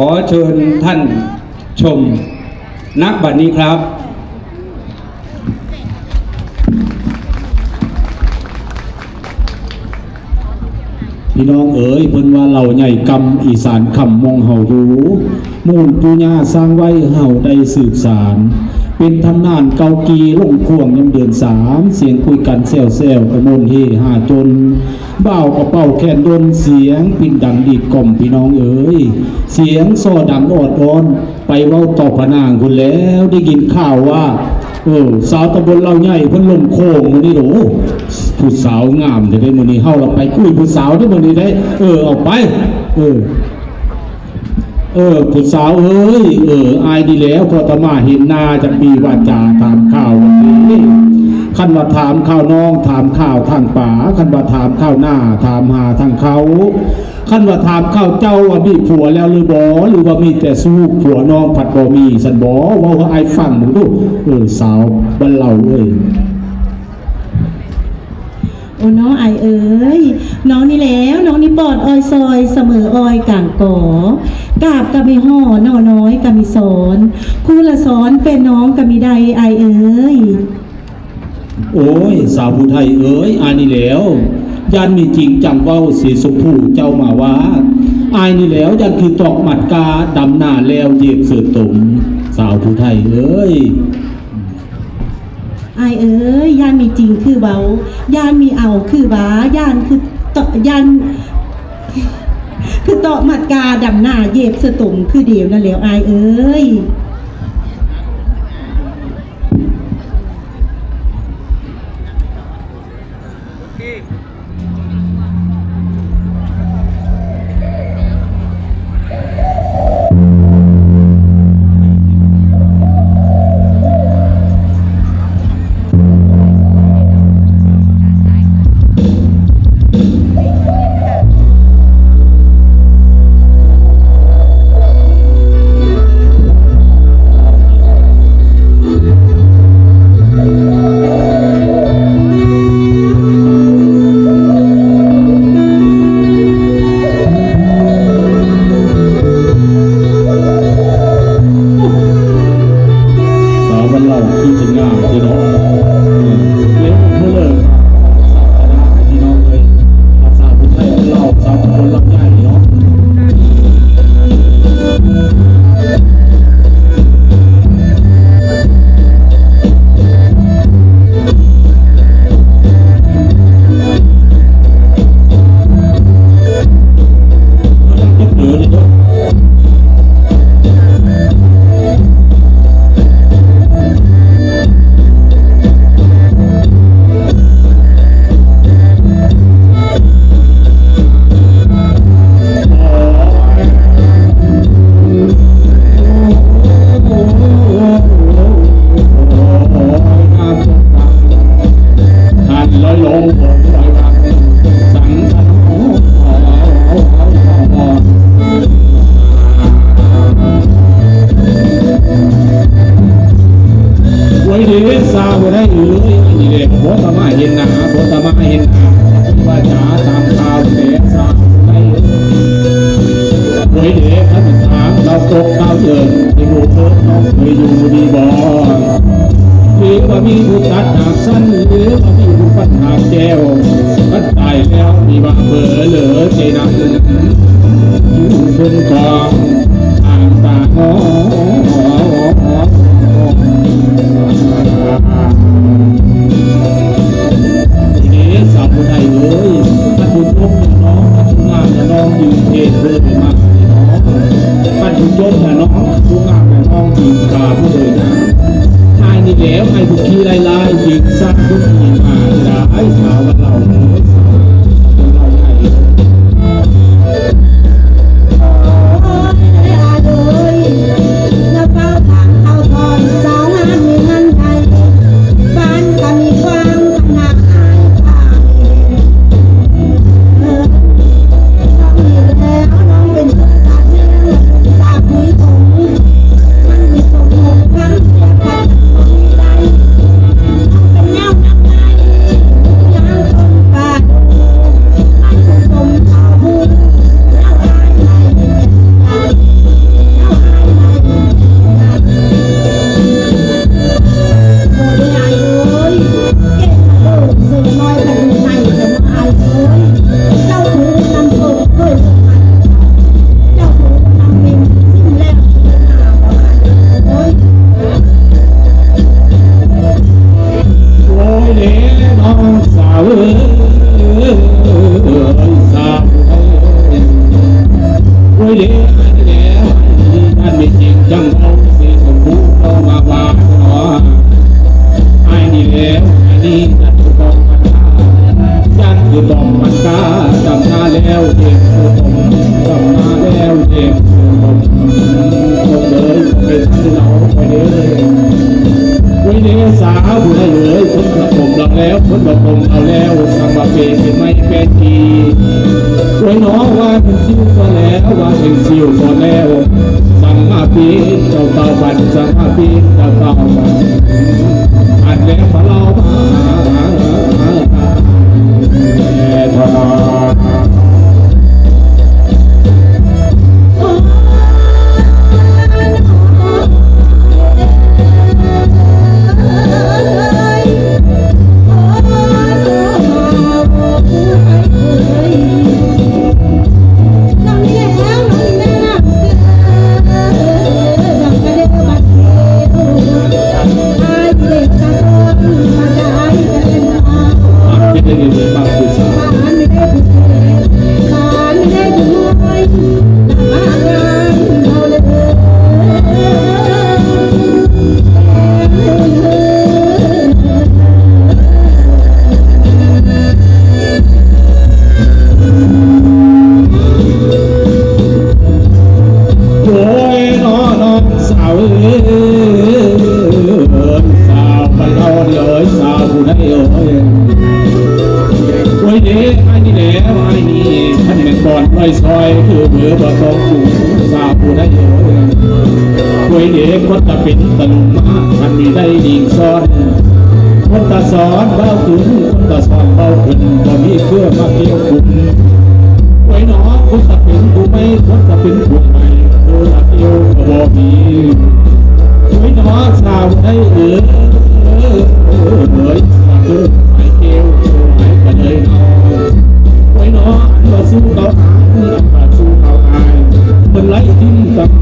ขอเชิญท่านชมนักบัดนี้ครับพี่น้องเอ๋ยเพิ่นว่าเหล่าใหญ่กำอีสานคำมองเฮารู้ มูลปุญญาสร้างไว้เฮาได้สืบสาร เป็นทำนานเกากีลงพ่วงยามเดือนสามเสียงคุยกันแซวแซวกระมวลเฮหาจนเบ่ากระเป้าแคนดนเสียงปินดังดีกล่อมพี่น้องเอ๋ยเสียงโซดังอดอ้อน ไปเว้าต่อพนางคุณแล้วได้ยินข่าวว่าเออสาวตำบลเราใหญ่เพิ่นลมโค้งมื้อนี้โหผู้สาวงามจะได้มื้อนี้เฮาเราไปคุยผู้สาวได้มื้อนี้ได้ เออเอาไป เออ เออผู้สาวเอ้ยเอออายดีแล้วพอตมาเห็นหน้าจะมีวาจาถามข่าววันนี้คันว่าถามข้าวน้องถามข้าวทางป่าคันว่าถามข้าวหน้าถามหาทางเขาคันว่าถามข้าวเจ้าว่ามีผัวแล้วหรือบ่หรือว่ามีแต่สู้ผัวน้องผัดบ่มีสันบ่เว่าให้ฟังมึงดูเออสาวบ้านเราเอ้ย โอ้น้องไอเอ๋ยน้องนี่แล้ว น้องนี่ปอดออยซอยเสมอออยก่างก่อกาบกะมีห่อน่อน้อยกะมีสอนคู่ละสอนเป็นน้องกะมีใดไอเอ๋ยโอ้ย สาวผู้ไทยเอ้ยอายนี่แล้วยันมีจริงจังเว้าสีสุภูเจ้ามาว่าอายนี่แล้วยันคือตอกหมัดกาดำหน้าแล้วเหยียบเสือตุ่มสาวผู้ไทยเอ้ย อายเอ๋ยย่านมีจริงคือเบาย่านมีเอาคือบ้าย่านคือตย่านคือเตาะมัดกาดำหน้าเย็บสตุ่มคือเดียวนั่นแล้วไอายเอ้ย โบตมาเห็นนะว่าจ๋าตามข่าเสียสาวได้ไว้ดีถ้าถามเราตกเราเดินในหมู่เพิ่มน้องเคยอยู่ดีบ่หรือว่ามีผู้ตัดหากสั้นหรือว่ามีผู้ฟันหากแก้วมันตายแล้วมีบางเบอเหลือใจนักอยู่บนกอง ยืนเทศเพื่อเป็นมากน้องถ้าคุณยกอย่างน้องผู้งามอย่งน้องยืนตาผู้เลยนะทายนี่แล้วให้ทุกขี้ไล่ไล่ยิงซักทุกทีมาได้สาวกับเราสาวเรา นบัดผมเอาแล้วทำมาเป็นไม่เป็นทีไว้น้องว่าเป็นซิวซะแล้วว่าเป็นซิวซะแล้วสังมาปีเจ้าเต่าบันสังมาปีเจ้าเต่าบันอันแล้ว เป็นตลุมมาอันนี้ได้ดิงซ้อนคนตาสอนเบาขึ้นคนตาสอนเบาขึ้นตอนนี้เพื่อมาเกี่ยวคุณไว้หนอคุณตะเป็นกูไม่คนตะเป็นกูไม่กูตะเกี่ยวกระบอกมีไว้หนอสาวได้เออเออเออเออไม่เกี่ยวไม่กันเลยไว้หนอเราสู้เขาหาเพื่อสู้เขาอายมันไล่ทิ้งกับ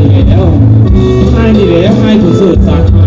นี่แล้วง่ายนี่แล้วง่ายสุดๆสาธุ